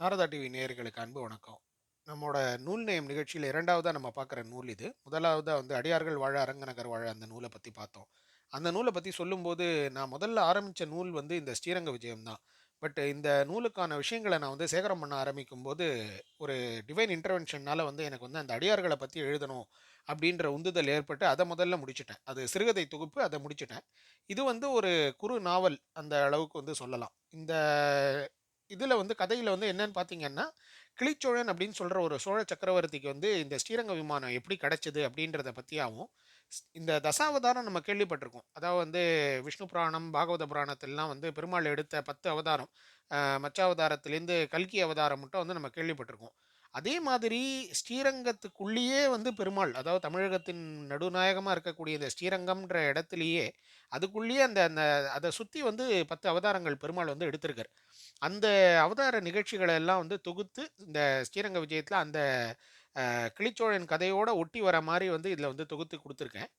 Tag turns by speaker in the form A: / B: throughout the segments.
A: Narada TV நேயர்களுக்கு அன்பு வணக்கம். நம்மளோட நூல் நேயம் நிகழ்ச்சியில் இரண்டாவதாக நம்ம பார்க்குற நூல் இது. முதலாவதாக வந்து "அடியார்கள் வாழ அரங்கநகர் வாழ" அந்த நூலை பற்றி பார்த்தோம். அந்த நூலை பற்றி சொல்லும்போது, நான் முதல்ல ஆரம்பிச்ச நூல் வந்து இந்த ஸ்ரீரங்க விஜயம் தான். பட் இந்த நூலுக்கான விஷயங்களை நான் வந்து சேகரம் பண்ண ஆரம்பிக்கும்போது, ஒரு டிவைன் இன்டர்வென்ஷன்னால் வந்து எனக்கு வந்து அந்த அடியார்களை பற்றி எழுதணும் அப்படின்ற உந்துதல் ஏற்பட்டு, அதை முதல்ல முடிச்சிட்டேன் அது சிறுகதை தொகுப்பு, அதை முடிச்சிட்டேன் இது வந்து ஒரு குறு நாவல் அந்த அளவுக்கு வந்து சொல்லலாம். இந்த இதில் வந்து கதையில் வந்து என்னன்னு பார்த்தீங்கன்னா, கிளிச்சோழன் அப்படின்னு சொல்கிற ஒரு சோழ சக்கரவர்த்திக்கு வந்து இந்த ஸ்ரீரங்க விமானம் எப்படி கிடச்சிது அப்படின்றத பற்றியாகவும் ஸ் இந்த தசாவதாரம் நம்ம கேள்விப்பட்டிருக்கோம். அதாவது வந்து விஷ்ணு புராணம், பாகவத புராணத்திலாம் வந்து பெருமாள் எடுத்த 10 அவதாரம். மச்ச அவதாரத்துலேருந்து கல்கி அவதாரம் மட்டும் வந்து நம்ம கேள்விப்பட்டிருக்கோம். அதே மாதிரி ஸ்ரீரங்கத்துக்குள்ளேயே வந்து பெருமாள், அதாவது தமிழகத்தின் நடுநாயகமாக இருக்கக்கூடிய இந்த ஸ்ரீரங்கம்ன்ற இடத்துலையே அதுக்குள்ளேயே அந்த அந்த அதை சுற்றி வந்து 10 அவதாரங்கள் பெருமாள் வந்து எடுத்திருக்காரு. அந்த அவதார நிகழ்ச்சிகளை எல்லாம் வந்து தொகுத்து, இந்த ஸ்ரீரங்க விஜயத்தில் அந்த கிளிச்சோழன் கதையோட ஒட்டி வர மாதிரி வந்து இதில் வந்து தொகுத்து கொடுத்துருக்கேன்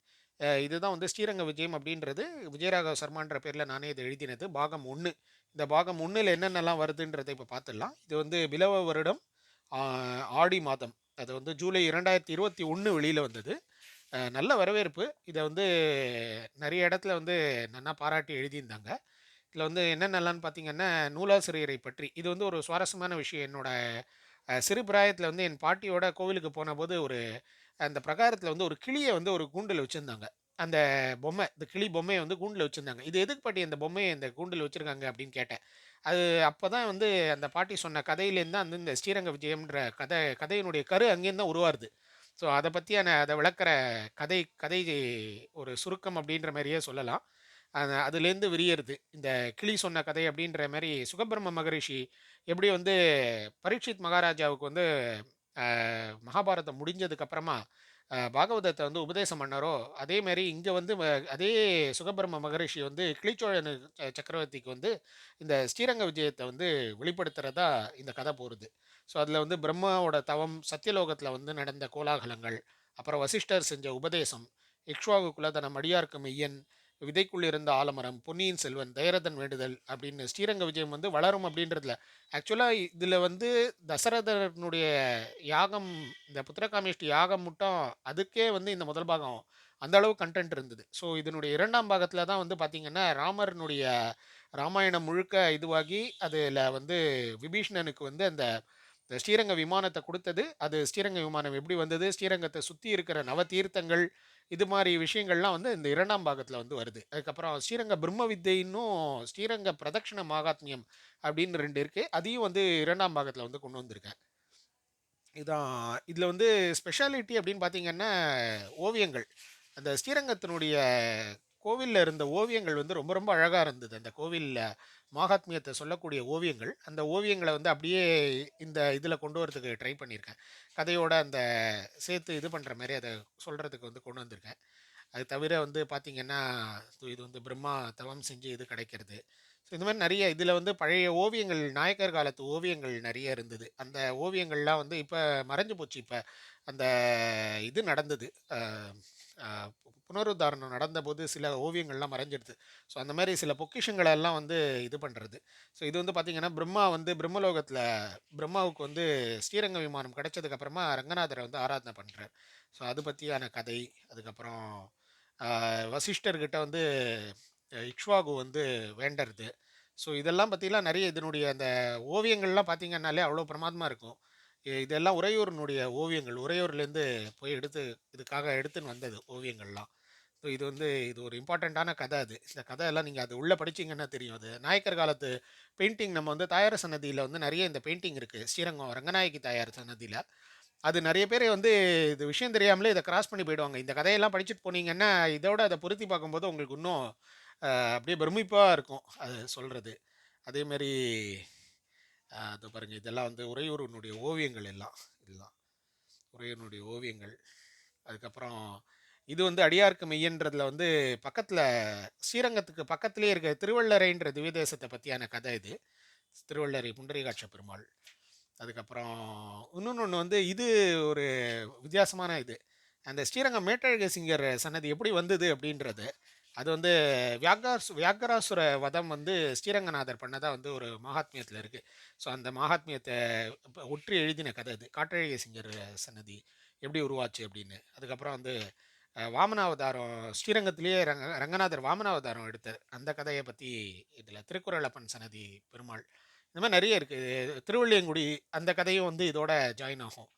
A: இதுதான் வந்து ஸ்ரீரங்க விஜயம் அப்படின்றது விஜயராகவ சர்மான்ற பேரில் நானே இதை எழுதினது. பாகம் ஒன்று இந்த பாகம் ஒன்றில் என்னென்னலாம் வருதுன்றதை இப்போ பார்த்துடலாம். இது வந்து பிலவ வருடம் ஆடி மாதம். அது வந்து ஜூலை இரண்டாயிரத்தி இருபத்தி ஒன்று வெளியில் வந்தது. நல்ல வரவேற்பு. இதை வந்து நிறைய இடத்துல வந்து நன்னா பாராட்டி எழுதியிருந்தாங்க. இதில் வந்து என்னென்னலான்னு பார்த்தீங்கன்னா, நூலாசிரியரை பற்றி இது வந்து ஒரு சுவாரஸ்யமான விஷயம். என்னோடய சிறு பிராயத்தில் வந்து என் பாட்டியோட கோவிலுக்கு போனபோது, ஒரு அந்த பிரகாரத்தில் வந்து ஒரு கிளியை வந்து ஒரு கூண்டில் வச்சுருந்தாங்க அந்த பொம்மை, இந்த கிளி பொம்மையை வந்து கூண்டில் வச்சுருந்தாங்க "இது எதுக்கு பாட்டி அந்த பொம்மையை இந்த கூண்டில் வச்சுருக்காங்க அப்படின்னு கேட்டேன். அது அப்போ தான் வந்து அந்த பாட்டி சொன்ன கதையிலேருந்து தான் அந்த இந்த ஸ்ரீரங்க விஜயம்ன்ற கதை கதையினுடைய கரு அங்கேருந்து தான் உருவாருது. ஸோ அதை பற்றியான அதை விளக்குற கதை கதை ஒரு சுருக்கம் அப்படின்ற மாதிரியே சொல்லலாம். அதுலேருந்து விரியறது இந்த கிளி சொன்ன கதை அப்படின்ற மாதிரி சுகபிரம்ம மகரிஷி எப்படி வந்து பரீட்சித் மகாராஜாவுக்கு வந்து மகாபாரதம் முடிஞ்சதுக்கப்புறமா பாகவதத்தை வந்து உபதேசம் பண்ணாரோ, அதே இங்கே வந்து அதே சுகபிரம்ம மகரிஷி வந்து கிளிச்சோழன் சக்கரவர்த்திக்கு வந்து இந்த ஸ்ரீரங்க விஜயத்தை வந்து வெளிப்படுத்துறதா இந்த கதை போகிறது ஸோ அதில் வந்து பிரம்மாவோட தவம், சத்தியலோகத்தில் வந்து நடந்த கோலாகலங்கள், அப்புறம் வசிஷ்டர் செஞ்ச உபதேசம், இக்ஷ்வாகு குலதனம், அடியார்க்கு மெய்யன், விதைக்குள் இருந்த ஆலமரம், பொன்னியின் செல்வன், தயரதன் வேண்டுதல் அப்படின்னு ஸ்ரீரங்க விஜயம் வந்து வளரும் அப்படின்றதுல ஆக்சுவலாக இதில் வந்து தசரதனுடைய யாகம் இந்த புத்திரகாமேஷ்டி யாகம் மட்டும் அதுக்கே வந்து இந்த முதல் பாகம் அந்த அளவு கன்டென்ட் இருந்தது. ஸோ இதனுடைய இரண்டாம் பாகத்தில் தான் வந்து பார்த்திங்கன்னா ராமரனுடைய ராமாயணம் முழுக்க இதுவாகி, அதில் வந்து விபீஷ்ணனுக்கு வந்து அந்த இந்த ஸ்ரீரங்க விமானத்தை கொடுத்தது அது ஸ்ரீரங்க விமானம் எப்படி வந்தது? ஸ்ரீரங்கத்தை சுற்றி இருக்கிற நவதீர்த்தங்கள், இது மாதிரி விஷயங்கள்லாம் வந்து இந்த இரண்டாம் பாகத்தில் வந்து வருது. அதுக்கப்புறம் ஸ்ரீரங்க பிரம்ம வித்தைன்னும், ஸ்ரீரங்க பிரதக்ஷிண மகாத்மியம் அப்படின்னு ரெண்டு இருக்குது அதையும் வந்து இரண்டாம் பாகத்தில் வந்து கொண்டு வந்திருக்கேன். இதான் இதில் வந்து ஸ்பெஷாலிட்டி அப்படின்னு பார்த்தீங்கன்னா, ஓவியங்கள். அந்த ஸ்ரீரங்கத்தினுடைய கோவில்ல இருந்த ஓவியங்கள் வந்து ரொம்ப ரொம்ப அழகாக இருந்தது. அந்த கோவிலில் மகாத்மியத்தை சொல்லக்கூடிய ஓவியங்கள். அந்த ஓவியங்களை வந்து அப்படியே இந்த இதில் கொண்டு வரதுக்கு ட்ரை பண்ணியிருக்கேன். கதையோட அந்த சேர்த்து இது பண்ணுற மாரி அதை சொல்கிறதுக்கு வந்து கொண்டு வந்திருக்கேன். அது தவிர வந்து பார்த்திங்கன்னா இது வந்து பிரம்மா தவம் செஞ்சு இது கிடைக்கிறது. ஸோ இந்த மாதிரி நிறைய இதில் வந்து பழைய ஓவியங்கள், நாயக்கர் காலத்து ஓவியங்கள் நிறைய இருந்தது. அந்த ஓவியங்கள்லாம் வந்து இப்போ மறைஞ்சு போச்சு இப்போ அந்த இது நடந்தது. புனருத்தாரணம் நடந்தபோது சில ஓவியங்கள்லாம் மறைஞ்சிடுது. ஸோ அந்த மாதிரி சில பொக்கிஷங்களெல்லாம் வந்து இது பண்ணுறது ஸோ இது வந்து பார்த்திங்கன்னா பிரம்மா வந்து பிரம்மலோகத்தில் பிரம்மாவுக்கு வந்து ஸ்ரீரங்க விமானம் கிடைச்சதுக்கப்புறமா ரங்கநாதரை வந்து ஆராதனை பண்ணுறார் ஸோ அது பற்றியான கதை. அதுக்கப்புறம் வசிஷ்டர்கிட்ட வந்து இக்ஷ்வாகு வந்து வேண்டறது. ஸோ இதெல்லாம் பத்திலாம் நிறைய இதனுடைய அந்த ஓவியங்கள்லாம் பார்த்திங்கன்னாலே அவ்வளோ பிரமாதமாக இருக்கும். இதெல்லாம் உறையூரினுடைய ஓவியங்கள். உறையூர்லேருந்து போய் எடுத்து இதுக்காக எடுத்துன்னு வந்தது ஓவியங்கள்லாம். ஸோ இது வந்து இது ஒரு இம்பார்ட்டண்ட்டான கதை அது. இந்த கதையெல்லாம் நீங்கள் அது உள்ளே படிச்சீங்கன்னா தெரியும் அது. நாயக்கர் காலத்து பெயிண்டிங் நம்ம வந்து தாயார் சன்னதியில் வந்து நிறைய இந்த பெயிண்டிங் இருக்குது ஸ்ரீரங்கம் ரங்கநாயகி தாயார் சன்னதியில் அது நிறைய பேர் வந்து இது விஷயம் தெரியாமலே இதை கிராஸ் பண்ணி போயிடுவாங்க. இந்த கதையெல்லாம் படிச்சுட்டு போனீங்கன்னா, இதோட அதை பொருத்தி பார்க்கும்போது உங்களுக்கு இன்னும் அப்படியே பிரமிப்பாக இருக்கும். அது சொல்கிறது அதேமாதிரி அதை பாருங்கள் இதெல்லாம் வந்து உறையூரினுடைய ஓவியங்கள் எல்லாம். இதெல்லாம். உறையூரனுடைய ஓவியங்கள். அதுக்கப்புறம் இது வந்து அடியார்க்கு மெய்யன்றதில் வந்து பக்கத்தில் ஸ்ரீரங்கத்துக்கு பக்கத்திலே இருக்க திருவள்ளரைன்ற திவ்யதேசத்தை பற்றியான கதை இது. திருவள்ளரை புண்டரீகாட்ச பெருமாள். அதுக்கப்புறம் இன்னொன்று ஒன்று வந்து இது ஒரு வித்தியாசமான இது. அந்த ஸ்ரீரங்கம் மேட்டழக சிங்கர் சன்னதி எப்படி வந்தது அப்படின்றது. அது வந்து வியாகாஸ் வியாகராசுர வதம் வந்து ஸ்ரீரங்கநாதர் பண்ணதாக வந்து ஒரு மகாத்மியத்தில் இருக்குது ஸோ அந்த மகாத்மியத்தை ஒற்றி எழுதின கதை அது. காற்றழிய சிங்கர் சன்னதி எப்படி உருவாச்சு அப்படின்னு. அதுக்கப்புறம் வந்து வாமனாவதாரம் ஸ்ரீரங்கத்திலேயே ரங்க ரங்கநாதர் வாமனாவதாரம் எடுத்தார். அந்த கதையை பற்றி இதில் திருக்குறளப்பன் சன்னதி பெருமாள். இந்த மாதிரி நிறைய இருக்குது திருவள்ளியங்குடி அந்த கதையும் வந்து இதோட ஜாயின் ஆகும்.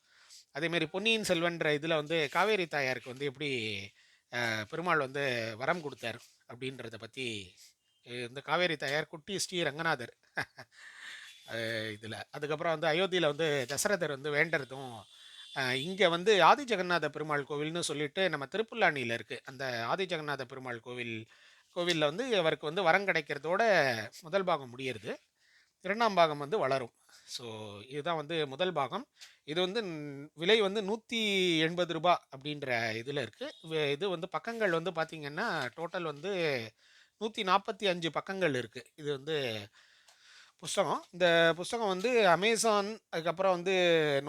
A: அதேமாரி பொன்னியின் செல்வன்ற இதில் வந்து காவேரி தாயாருக்கு வந்து எப்படி பெருமாள் வந்து வரம் கொடுத்தார் அப்படின்றத பற்றி இந்த காவேரி தாயார் குட்டி ஸ்ரீ ரங்கநாதர். இதில். அதுக்கப்புறம் வந்து அயோத்தியில் வந்து தசரதர் வந்து வேண்டுறதும் இங்கே வந்து ஆதி ஜெகநாத பெருமாள் கோவில்னு சொல்லிட்டு நம்ம திருப்புல்லாணியில் இருக்குது அந்த ஆதி ஜெகநாத பெருமாள் கோவில் கோவிலில் வந்து அவருக்கு வந்து வரம் கிடைக்கிறதோட முதல் பாகம் முடியறது. இரண்டாம் பாகம் வந்து வளரும். ஸோ இதுதான் வந்து முதல் பாகம். இது வந்து விலை வந்து நூற்றி எண்பது ரூபா அப்படின்ற இதில் இருக்குது இது வந்து பக்கங்கள் வந்து பார்த்திங்கன்னா டோட்டல் வந்து நூற்றி நாற்பத்தி அஞ்சு பக்கங்கள் இருக்குது இது வந்து புஸ்தகம். இந்த புஸ்தகம் வந்து அமேசான் அதுக்கப்புறம் வந்து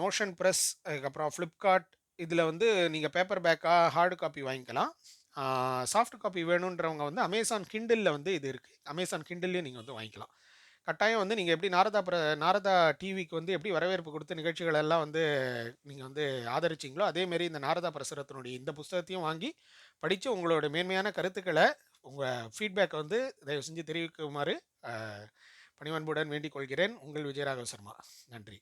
A: நோஷன் ப்ரெஸ் அதுக்கப்புறம் ஃப்ளிப்கார்ட் இதில் வந்து நீங்கள் பேப்பர் பேக்காக ஹார்டு காப்பி வாங்கிக்கலாம். சாஃப்ட் காப்பி வேணுன்றவங்க வந்து அமேசான் கிண்டிலில் வந்து இது இருக்குது அமேசான் கிண்டில்லையும் நீங்கள் வந்து வாங்கிக்கலாம். கட்டாயம் வந்து நீங்கள் எப்படி நாரதா பிர நாரதா டிவிக்கு வந்து எப்படி வரவேற்பு கொடுத்து நிகழ்ச்சிகள் எல்லாம் வந்து நீங்கள் வந்து ஆதரிச்சிங்களோ அதேமாரி இந்த நாரதா பிரசுரத்தினுடைய இந்த புஸ்தகத்தையும் வாங்கி படித்து உங்களோட மேன்மையான கருத்துக்களை உங்கள் ஃபீட்பேக்கை வந்து தயவு செஞ்சு தெரிவிக்குமாறு பணிவன்புடன் வேண்டிக் கொள்கிறேன். உங்கள் விஜயராகவ சர்மா. நன்றி.